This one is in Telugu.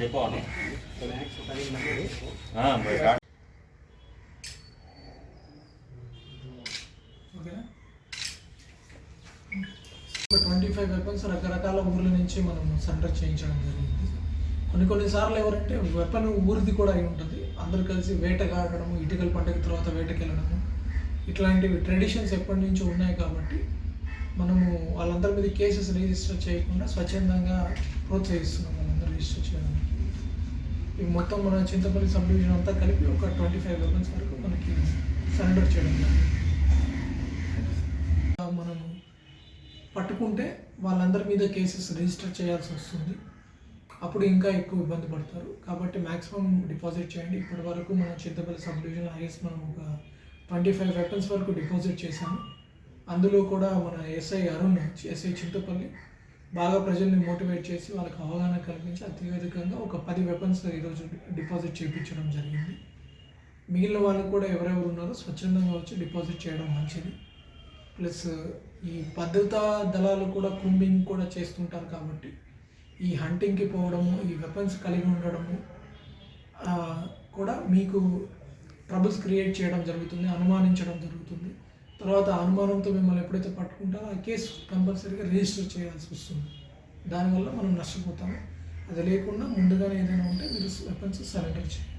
చెప్పు ట్వంటీ ఫైవ్ వెపన్స్ రకరకాల ఊర్ల నుంచి మనం సెంటర్ చేయించడం జరిగింది. కొన్ని కొన్నిసార్లు ఎవరంటే వెపన్ ఊరిది కూడా అయి ఉంటుంది. అందరు కలిసి వేటగాడము ఇటుకల పండుగ తర్వాత వేటకెళ్ళడము ఇట్లాంటివి ట్రెడిషన్స్ ఎప్పటి నుంచి ఉన్నాయి కాబట్టి మనము వాళ్ళందరి మీద కేసెస్ రిజిస్టర్ చేయకుండా స్వచ్ఛందంగా ప్రోత్సహిస్తున్నాం వాళ్ళందరూ రిజిస్టర్ చేయడానికి. ఇవి మొత్తం మన చింతపల్లి సబ్ డివిజన్ అంతా కలిపి ఒక ట్వంటీ ఫైవ్ వెపన్స్ వరకు మనకి సరెండర్ చేయడం మనము మనం పట్టుకుంటే వాళ్ళందరి మీద కేసెస్ రిజిస్టర్ చేయాల్సి వస్తుంది. అప్పుడు ఇంకా ఎక్కువ ఇబ్బంది పడతారు. కాబట్టి మ్యాక్సిమం డిపాజిట్ చేయండి. ఇప్పటి వరకు మన చింతపల్లి సబ్ డివిజన్ హైయెస్ట్ మనం ఒక ట్వంటీ ఫైవ్ వెపన్స్ వరకు డిపాజిట్ చేశాము. అందులో కూడా మన ఎస్ఐ అరుణ్ ఎస్ఐ చింతపల్లి బాగా ప్రజల్ని మోటివేట్ చేసి వాళ్ళకి అవగాహన కల్పించి అత్యధికంగా ఒక పది వెపన్స్ ఈరోజు డిపాజిట్ చేయించడం జరిగింది. మిగిలిన వాళ్ళు కూడా ఎవరెవరు ఉన్నారో స్వచ్ఛందంగా వచ్చి డిపాజిట్ చేయడం మంచిది. ప్లస్ ఈ భద్రతా దళాలు కూడా కుంబింగ్ కూడా చేస్తుంటారు కాబట్టి ఈ హంటింగ్కి పోవడము ఈ వెపన్స్ కలిగి ఉండడము కూడా మీకు ట్రబుల్స్ క్రియేట్ చేయడం జరుగుతుంది అనుమానించడం జరుగుతుంది. తర్వాత అనుమానంతో మిమ్మల్ని ఎప్పుడైతే పట్టుకుంటారో ఆ కేసు కంపల్సరీగా రిజిస్టర్ చేయాల్సి వస్తుంది. దానివల్ల మనం నష్టపోతాము. అది లేకుండా ముందుగానే ఏదైనా ఉంటే మీరు వెపన్స్ సరెండర్ చేయాలి